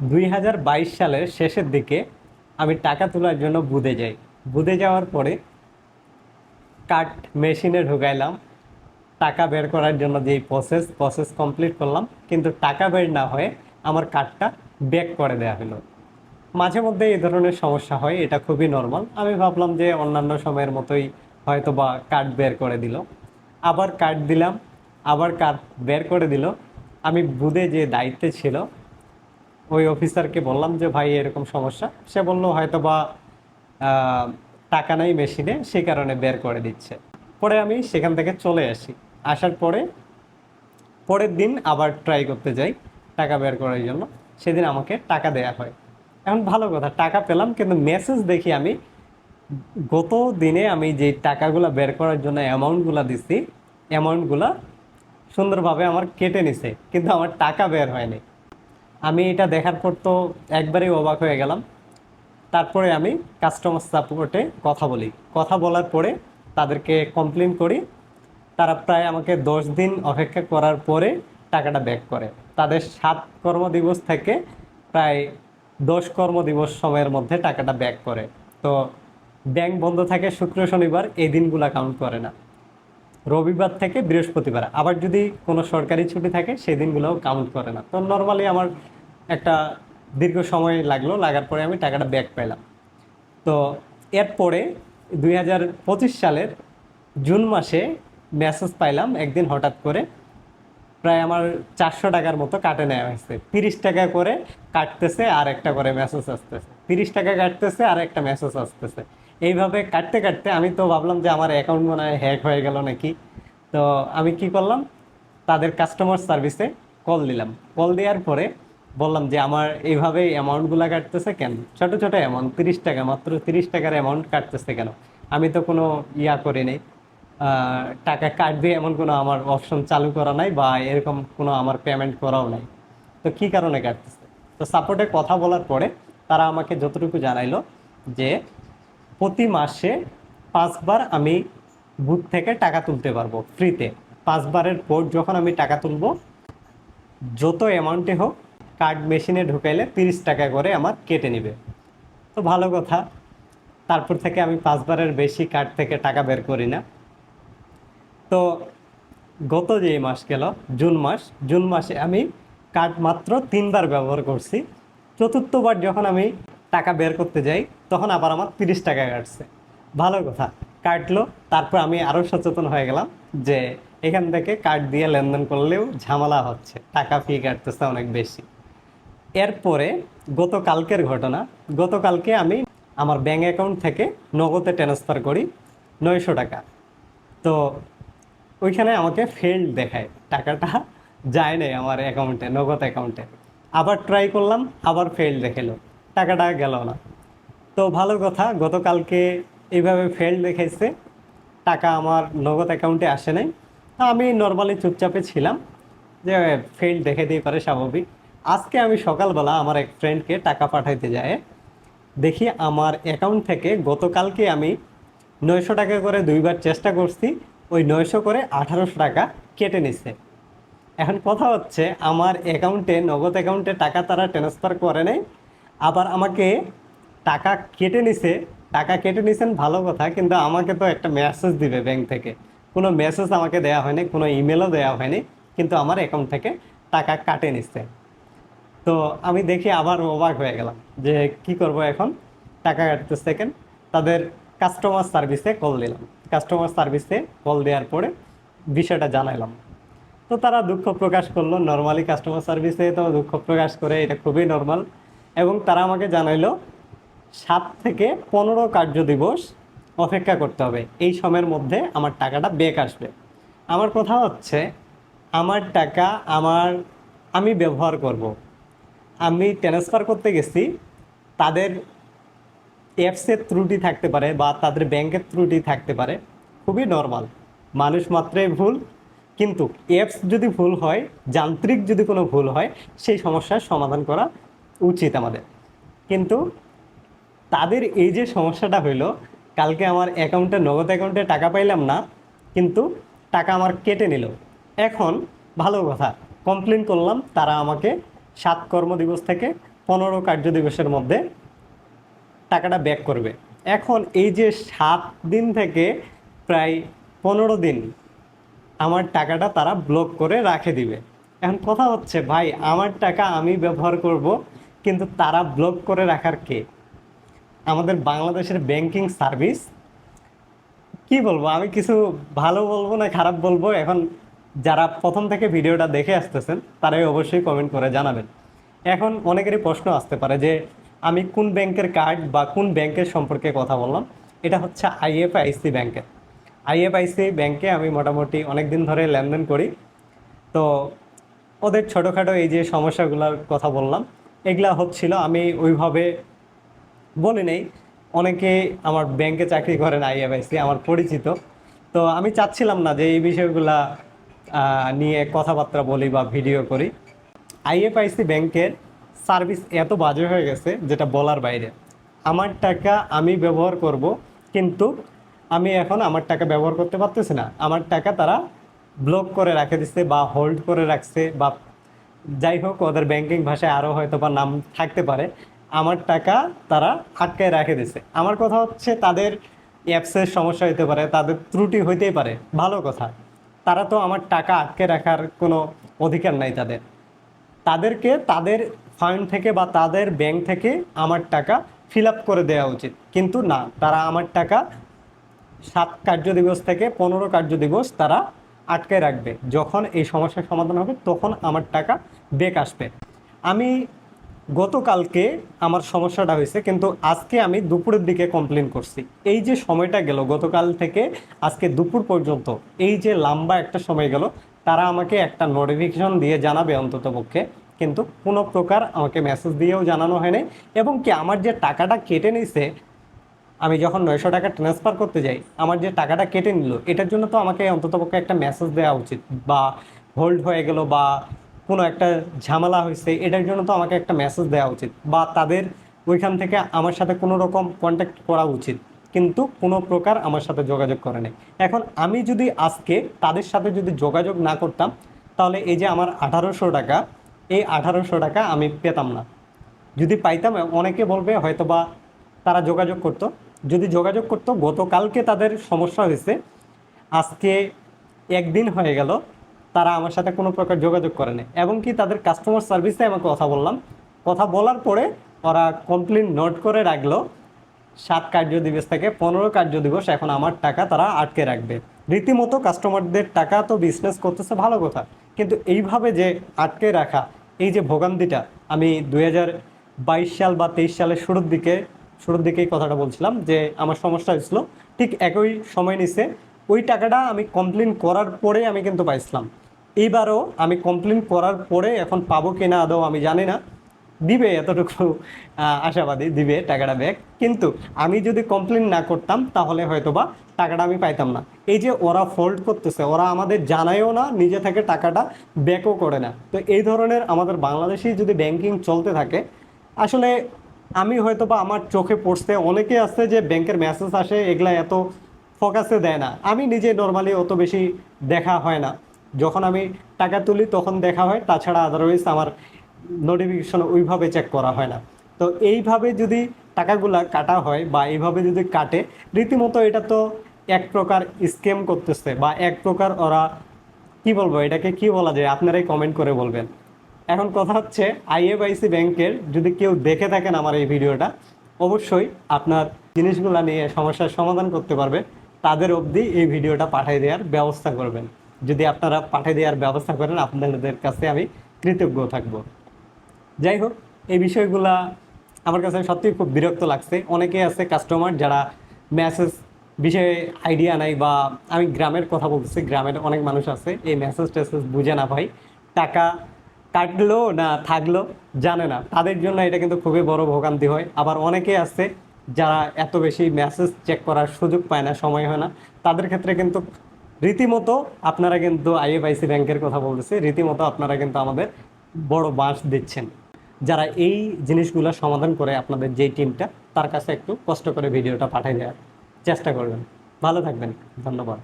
দুই হাজার বাইশ সালের শেষের দিকে আমি টাকা তোলার জন্য বুদে যাই। বুদে যাওয়ার পরে কার্ড মেশিনে ঢুকাইলাম। টাকা বের করার জন্য যেই প্রসেস প্রসেস কমপ্লিট করলাম। কিন্তু টাকা বের না হয়ে আমার কার্ডটা ব্যাক করে দেওয়া হলো। মাঝে মধ্যে এই ধরনের সমস্যা হয়, এটা খুবই নর্মাল আমি ভাবলাম যে অন্যান্য সময়ের মতোই হয়তো বা কার্ড বের করে দিল। আবার কার্ড দিলাম, আবার কার্ড বের করে দিল। আমি বুধে যে দায়িত্বে ছিল ওই অফিসারকে বললাম যে, ভাই, এরকম সমস্যা। সে বলল হয়তো বা টাকা নাই মেশিনে সেই কারণে বের করে দিচ্ছে। পরে আমি সেখান থেকে চলে আসি। আসার পরে, পরের দিন আবার ট্রাই করতে যাই টাকা বের করার জন্য। সেদিন আমাকে টাকা দেয়া হয়। এখন ভালো কথা, টাকা পেলাম, কিন্তু মেসেজ দেখি আমি, গত দিনে আমি যে টাকাগুলো বের করার জন্য অ্যামাউন্টগুলো দিছি অ্যামাউন্টগুলো সুন্দরভাবে আমার কেটে নিছে, কিন্তু আমার টাকা বের হয়নি। আমি এটা দেখার পর তো একবারেই অবাক হয়ে গেলাম। তারপরে আমি কাস্টমার সাপোর্টে কথা বলি। কথা বলার পরে তাদেরকে কমপ্লেন করি। তারা প্রায় আমাকে দশ দিন অপেক্ষা করার পরে টাকাটা ব্যাক করে। তাদের সাত কর্মদিবস থেকে প্রায় দশ কর্মদিবস সময়ের মধ্যে টাকাটা ব্যাক করে। তো ব্যাংক বন্ধ থাকে, শুক্র, শনিবার এই দিনগুলা কাউন্ট করে না। রবিবার থেকে বৃহস্পতিবার। আবার যদি কোনো সরকারি ছুটি থাকে, সেই দিনগুলোও কাউন্ট করে না। তো নর্মালি আমার একটা দীর্ঘ সময় লাগল, লাগার পরে আমি টাকাটা ব্যাক পেলাম তো এরপরে দুই হাজার পঁচিশ সালের জুন মাসে মেসেজ পাইলাম একদিন হঠাৎ করে। প্রায় আমার চারশো টাকার মতো কাটে নেওয়া হয়েছে। তিরিশ টাকা করে কাটতেছে আর একটা করে মেসেজ আসতেছে। তিরিশ টাকা কাটতেছে আর একটা মেসেজ আসতেছে। এইভাবে কাটতে কাটতে আমি তো ভাবলাম যে আমার অ্যাকাউন্ট মনে হয় হ্যাক হয়ে গেল নাকি। তো আমি কি করলাম, তাদের কাস্টমার সার্ভিসে কল দিলাম। কল দেওয়ার পরে বললাম যে আমার এইভাবে অ্যামাউন্টগুলো কাটতেছে কেন? ছোট ছোট অ্যামাউন্ট তিরিশ টাকা, মাত্র তিরিশ টাকার অ্যামাউন্ট কাটতেছে কেন? আমি তো কোনো ইয়া করি নাই। টাকা কাটবে এমন কোনো আমার অপশন চালু করা নাই বা এরকম কোনো আমার পেমেন্ট করাও নাই। তো কি কারণে কাটতেছে? তো সাপোর্টে কথা বলার পরে তারা আমাকে যতটুকু জানাইলো যে প্রতি মাসে পাঁচবার আমি বুথ থেকে টাকা তুলতে পারব, ফ্রিতে। পাঁচবারের পর যখন আমি টাকা তুলব, যত অ্যামাউন্টে হোক কার্ড মেশিনে ঢুকাইলে তিরিশ টাকা করে আমার কেটে নেবে। তো ভালো কথা। তারপর থেকে আমি পাঁচবারের বেশি কার্ড থেকে টাকা বের করি না। তো গত যে মাস গেল, জুন মাস, জুন মাসে আমি কার্ড মাত্র তিনবার ব্যবহার করছি। চতুর্থবার যখন আমি টাকা বের করতে যাই, তখন আবার আমার তিরিশ টাকা কাটছে। ভালো কথা। কাটলো, তারপর আমি আরও সচেতন হয়ে গেলাম যে এখান থেকে কার্ড দিয়ে লেনদেন করলেও ঝামেলা হচ্ছে, টাকা ফি কাটতেছে অনেক বেশি। এরপরে গতকালকের ঘটনা, গতকালকে আমি আমার ব্যাঙ্ক অ্যাকাউন্ট থেকে নগদে ট্রান্সফার করি নয়শো টাকা। তো ওইখানে আমাকে ফেল্ড দেখায়, টাকাটা যায় নাই আমার অ্যাকাউন্টে নগদ অ্যাকাউন্টে আবার ট্রাই করলাম, আবার ফেল্ড দেখাল। টাকাটা গেল না। তো ভালো কথা, গতকালকে এইভাবে ফেল্ড দেখাইছে। টাকা আমার নগদ অ্যাকাউন্টে আসে নাই। তা আমি নর্মালি চুপচাপে ছিলাম যে ফেল্ড দেখে দিয়ে পারে স্বাভাবিক। আজকে আমি সকালবেলা আমার এক ফ্রেন্ডকে টাকা পাঠাইতে যায় দেখি আমার অ্যাকাউন্ট থেকে গতকালকে আমি নয়শো টাকা করে দুইবার চেষ্টা করছি, ওই নয়শো করে আঠারোশো টাকা কেটে নিছে। এখন কথা হচ্ছে, আমার অ্যাকাউন্টে নগদ অ্যাকাউন্টে টাকা তারা ট্রান্সফার করে নাই। আবার আমাকে টাকা কেটে নিছে। টাকা কেটে নিছেন ভালো কথা, কিন্তু আমাকে তো একটা মেসেজ দিবে ব্যাংক থেকে। কোনো মেসেজ আমাকে দেওয়া হয়নি, কোনো ইমেলও দেওয়া হয়নি, কিন্তু আমার অ্যাকাউন্ট থেকে টাকা কাটে নিচ্ছে তো আমি দেখি আবার অবাক হয়ে গেলাম যে কি করব এখন? টাকা কাটতেছে কেন তাদের কাস্টমার সার্ভিসে কল দিলাম। কাস্টমার সার্ভিসে কল দেওয়ার পরে বিষয়টা জানাইলাম। তো তারা দুঃখ প্রকাশ করল। নর্মালি কাস্টমার সার্ভিসে তো দুঃখ প্রকাশ করে, এটা খুবই নর্মাল এবং তারা আমাকে জানাইলো, সাত থেকে পনেরো কার্য দিবস অপেক্ষা করতে হবে। এই সময়ের মধ্যে আমার টাকাটা বেক আসবে। আমার কথা হচ্ছে, আমার টাকা আমার, আমি ব্যবহার করব। আমি ট্রান্সফার করতে গেছি, তাদের অ্যাপসের ত্রুটি থাকতে পারে বা তাদের ব্যাংকের ত্রুটি থাকতে পারে। খুবই নর্মাল মানুষ মাত্রই ভুল, কিন্তু অ্যাপস যদি ভুল হয়, যান্ত্রিক যদি কোনো ভুল হয়, সেই সমস্যার সমাধান করা উচিত আমাদের। কিন্তু তাদের এই যে সমস্যাটা হইল, কালকে আমার অ্যাকাউন্টে, নগদ অ্যাকাউন্টে টাকা পাইলাম না, কিন্তু টাকা আমার কেটে নিল। এখন ভালো কথা কমপ্লেন করলাম, তারা আমাকে সাত কর্মদিবস থেকে পনেরো কার্য দিবসের মধ্যে টাকাটা ব্যাক করবে। এখন এই যে সাত দিন থেকে প্রায় পনেরো দিন আমার টাকাটা তারা ব্লক করে রাখে দিবে। এখন কথা হচ্ছে, ভাই, আমার টাকা আমি ব্যবহার করব কিন্তু তারা ব্লক করে রাখার কে? আমাদের বাংলাদেশের ব্যাংকিং সার্ভিস কি বলব? আমি কিছু ভালো বলব না খারাপ বলব? এখন যারা প্রথম থেকে ভিডিওটা দেখে আসতেছেন, তারাই অবশ্যই কমেন্ট করে জানাবেন। এখন অনেকেরই প্রশ্ন আসতে পারে যে, আমি কোন ব্যাংকের কার্ড বা কোন ব্যাংকের সম্পর্কে কথা বললাম? এটা হচ্ছে আইএফআইসি ব্যাংকের আইএফআইসি ব্যাংকে। আমি মোটামুটি অনেক দিন ধরে লেনদেন করি। তো ওদের ছোটোখাটো এই যে সমস্যাগুলোর কথা বললাম এগুলা হচ্ছিল, আমি ওইভাবে বলি নেই। অনেকে আমার ব্যাংকে চাকরি করেন আইএফআইসি আমার পরিচিত। তো আমি চাচ্ছিলাম না যে এই বিষয়গুলা নিয়ে কথাবার্তা বলি বা ভিডিও করি। আইএফআইসি ব্যাংকের সার্ভিস এত বাজে হয়ে গেছে, যেটা বলার বাইরে। আমার টাকা আমি ব্যবহার করব, কিন্তু আমি এখন আমার টাকা ব্যবহার করতে পারতেছি না। আমার টাকা তারা ব্লক করে রাখে দিচ্ছে বা হোল্ড করে রাখছে বা যাই হোক, ওদের ব্যাংকিং ভাষায় আরও হয়তো বা নাম থাকতে পারে। আমার টাকা তারা আটকায় রেখে দিছে। আমার কথা হচ্ছে, তাদের অ্যাপসের সমস্যা হইতে পারে, তাদের ত্রুটি হইতেই পারে। ভালো কথা। তারা তো আমার টাকা আটকে রাখার কোনো অধিকার নাই তাদের। তাদেরকে তাদের ফান্ড থেকে বা তাদের ব্যাংক থেকে আমার টাকা ফিল আপ করে দেওয়া উচিত। কিন্তু না, তারা আমার টাকা সাত কার্য দিবস থেকে পনেরো কার্য দিবস তারা আটকে রাখবে। যখন এই সমস্যার সমাধান হবে, তখন আমার টাকা বেক আসবে। আমি গতকালকে আমার সমস্যাটা হয়েছে, কিন্তু আজকে আমি দুপুরের দিকে কমপ্লেন করছি। এই যে সময়টা গেল, গতকাল থেকে আজকে দুপুর পর্যন্ত এই যে লম্বা একটা সময় গেল, তারা আমাকে একটা নোটিফিকেশন দিয়ে জানাবে অন্তত পক্ষে, কিন্তু কোনো প্রকার আমাকে মেসেজ দিয়েও জানানো হয়নি। এবং কি আমার যে টাকাটা কেটে নিছে আমি যখন নয়শো টাকা ট্রান্সফার করতে যাই, আমার যে টাকাটা কেটে নিল, এটার জন্য তো আমাকে অন্ততপক্ষে একটা মেসেজ দেওয়া উচিত বা হোল্ড হয়ে গেল বা কোনো একটা ঝামেলা হয়েছে, এটার জন্য তো আমাকে একটা মেসেজ দেওয়া উচিত বা তাদের ওইখান থেকে আমার সাথে কোনো রকম কন্ট্যাক্ট করা উচিত। কিন্তু কোনো প্রকার আমার সাথে যোগাযোগ করে নেই। এখন আমি যদি আজকে তাদের সাথে যদি যোগাযোগ না করতাম, তাহলে এই যে আমার আঠারোশো টাকা, এই আঠারোশো টাকা আমি পেতাম না। যদি পাইতাম, অনেকে বলবে হয়তো বা তারা যোগাযোগ করত। যদি যোগাযোগ করতো, গতকালকে তাদের সমস্যা হয়েছে। আজকে একদিন হয়ে গেল, তারা আমার সাথে কোনো প্রকার যোগাযোগ করে না এবং কি তাদের কাস্টমার সার্ভিসে আমাকে কথা বললাম। কথা বলার পরে ওরা কমপ্লেন নোট করে রাখল, সাত কার্য দিবস থেকে পনেরো কার্য দিবস এখন আমার টাকা তারা আটকে রাখবে। রীতিমতো কাস্টমারদের টাকা তো বিজনেস করতেছে, ভালো কথা। কিন্তু এইভাবে যে আটকে রাখা, এই যে ভোগান্তিটা, আমি দুই সাল বা তেইশ সালের শুরুর দিকে শুরুর দিকেই কথাটা বলছিলাম যে আমার সমস্যা হয়েছিল। ঠিক একই সময় নিছে ওই টাকাটা আমি কমপ্লেন করার পরে আমি কিন্তু পাইছিলাম। এইবারও আমি কমপ্লেন করার পরে এখন পাবো কিনা আদৌ আমি জানি না। দিবে এতটুকু আশাবাদী, দিবে টাকাটা ব্যাক কিন্তু আমি যদি কমপ্লেন না করতাম তাহলে হয়তো বা টাকাটা আমি পাইতাম না। এই যে ওরা ফোল্ড করতেছে, ওরা আমাদের জানায়ও না, নিজে থেকে টাকাটা ব্যাকও করে না। তো এই ধরনের আমাদের বাংলাদেশেই যদি ব্যাংকিং চলতে থাকে, আসলে আমি হয়তো বা আমার চোখে পড়ছে, অনেকে আছে যে ব্যাংকের মেসেজ আসে, এগুলা এত ফোকাসে দেয় না। আমি নিজে নর্মালি অত বেশি দেখা হয় না। যখন আমি টাকা তুলি তখন দেখা হয়, তাছাড়া আদারওয়াইজ আমার নোটিফিকেশন ওইভাবে চেক করা হয় না। তো এইভাবে যদি টাকাগুলা কাটা হয় বা এইভাবে যদি কাটে, রীতিমতো এটা তো এক প্রকার স্ক্যাম করতেছে বা এক প্রকার ওরা, কি বলব এটাকে, কি বলা যায়? আপনারাই কমেন্ট করে বলবেন। এখন কথা হচ্ছে আইএফআইসি ব্যাংকের, যদি কেউ দেখে থাকেন আমার এই ভিডিওটা, অবশ্যই আপনার জিনিসগুলো নিয়ে সমস্যার সমাধান করতে পারবে। তাদের অবধি এই ভিডিওটা পাঠিয়ে দেওয়ার ব্যবস্থা করবেন। যদি আপনারা পাঠিয়ে দেওয়ার ব্যবস্থা করেন, আপনাদের কাছে আমি কৃতজ্ঞ থাকব। যাই হোক, এই বিষয়গুলা আমার কাছে সত্যিই খুব বিরক্ত লাগছে। অনেকে আছে কাস্টমার যারা মেসেজ বিষয়ে আইডিয়া নাই বা আমি গ্রামের কথা বলতেছি, গ্রামের অনেক মানুষ আছে, এই মেসেজ টেসেজ বুঝে না ভাই। টাকা কাটলো না থাকল, জানে না। তাদের জন্য এটা কিন্তু খুবই বড় ভোগান্তি হয়। আবার অনেকে আছে যারা এত বেশি মেসেজ চেক করার সুযোগ পায় না, সময় হয় না। তাদের ক্ষেত্রে কিন্তু রীতিমতো আপনারা কিন্তু আইএফআইসি ব্যাংকের কথা বলতেছি, রীতিমতো আপনারা কিন্তু আমাদের বড় বাঁশ দিচ্ছেন। যারা এই জিনিসগুলো সমাধান করে আপনাদের যেই টিমটা তার কাছে একটু কষ্ট করে ভিডিওটা পাঠিয়ে দেওয়ার চেষ্টা করবেন। ভালো থাকবেন। ধন্যবাদ।